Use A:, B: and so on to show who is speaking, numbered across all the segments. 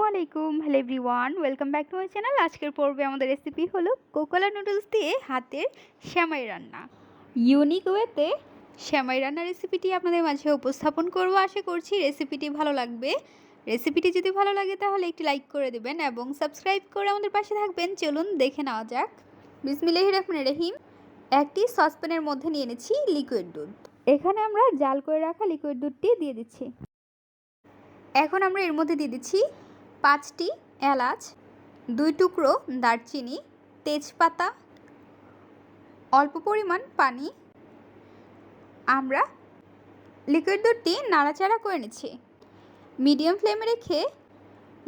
A: আসসালামু আলাইকুম। Hello everyone, welcome back to my channel. আজকের পর্বে আমাদের রেসিপি হলো কোকোলা নুডলস দিয়ে হাতের শ্যামাই রান্না। ইউনিক ওয়েতে শ্যামাই রান্নার রেসিপিটি আপনাদের মাঝে উপস্থাপন করব। আশা করছি রেসিপিটি ভালো লাগবে। রেসিপিটি যদি ভালো লাগে তাহলে একটি লাইক করে দেবেন এবং সাবস্ক্রাইব করে আমাদের পাশে থাকবেন। চলুন দেখে নেওয়া যাক। বিসমিল্লাহ রহমান রহিম। একটি সসপ্যানের মধ্যে নিয়ে এনেছি লিকুইড দুধ। এখানে আমরা জাল করে রাখা লিকুইড দুধটি দিয়ে দিচ্ছি। এখন আমরা এর মধ্যে দিয়ে দিচ্ছি পাঁচটি এলাচ, দুই টুকরো দারচিনি, তেজপাতা, অল্প পরিমাণ পানি। আমরা লিকুইড দুধটি নাড়াচাড়া করে নিচ্ছি। মিডিয়াম ফ্লেমে রেখে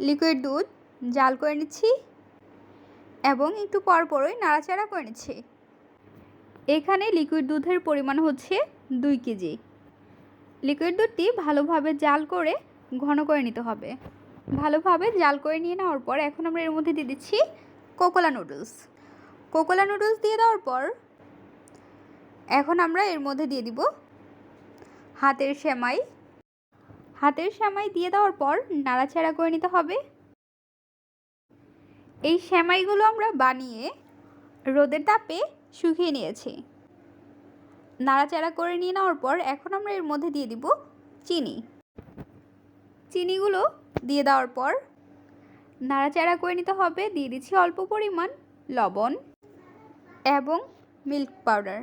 A: লিকুইড দুধ জাল করে নিচ্ছি এবং একটু পরপরই নাড়াচাড়া করে নিচ্ছি। এখানে লিকুইড দুধের পরিমাণ হচ্ছে দুই কেজি। লিকুইড দুধটি ভালোভাবে জাল করে ঘন করে নিতে হবে। ভালোভাবে জাল করে নিয়ে নেওয়ার পর এখন আমরা এর মধ্যে দিয়ে দিচ্ছি কোকোলা নুডলস। কোকোলা নুডলস দিয়ে দেওয়ার পর এখন আমরা এর মধ্যে দিয়ে দিব হাতের সেমাই। হাতের সেমাই দিয়ে দেওয়ার পর নাড়াচাড়া করে নিতে হবে। এই সেমাইগুলো আমরা বানিয়ে রোদের তাপে শুকিয়ে নিয়েছি। নাড়াচাড়া করে নিয়ে নেওয়ার পর এখন আমরা এর মধ্যে দিয়ে দিব চিনি। চিনিগুলো দিয়ে দেওয়ার পর নাড়াচাড়া করে নিতে হবে। দিয়ে দিচ্ছি অল্প পরিমাণ লবণ এবং মিল্ক পাউডার।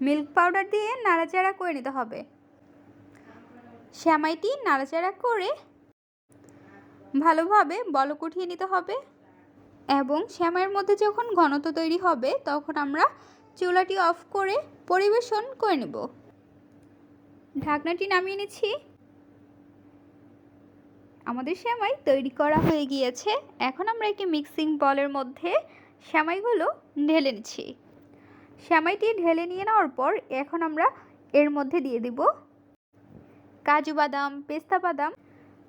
A: মিল্ক পাউডার দিয়ে নাড়াচাড়া করে নিতে হবে। শ্যামাইটি নাড়াচাড়া করে ভালোভাবে বলক উঠিয়ে নিতে হবে এবং শ্যামাইয়ের মধ্যে যখন ঘনত্ব তৈরি হবে তখন আমরা চুলাটি অফ করে পরিবেশন করে নেব। ঢাকনাটি নামিয়ে নিচ্ছি। আমাদের শ্যামাই তৈরি করা হয়ে গিয়েছে। এখন আমরা একটি মিক্সিং বলের মধ্যে শ্যামাইগুলো ঢেলে নিচ্ছি। শ্যামাইটি ঢেলে নিয়ে নেওয়ার পর এখন আমরা এর মধ্যে দিয়ে দিব কাজু বাদাম, পেস্তা বাদাম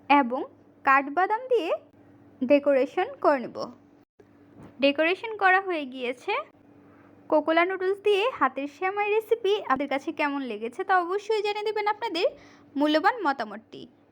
A: এবং কাঠবাদাম দিয়ে ডেকোরেশন করে নেব। ডেকোরেশন করা হয়ে গিয়েছে। কোকোলা নুডলস দিয়ে হাতের শ্যামাই রেসিপি আপনাদের কাছে কেমন লেগেছে তা অবশ্যই জানিয়ে দেবেন আপনাদের মূল্যবান মতামতটি।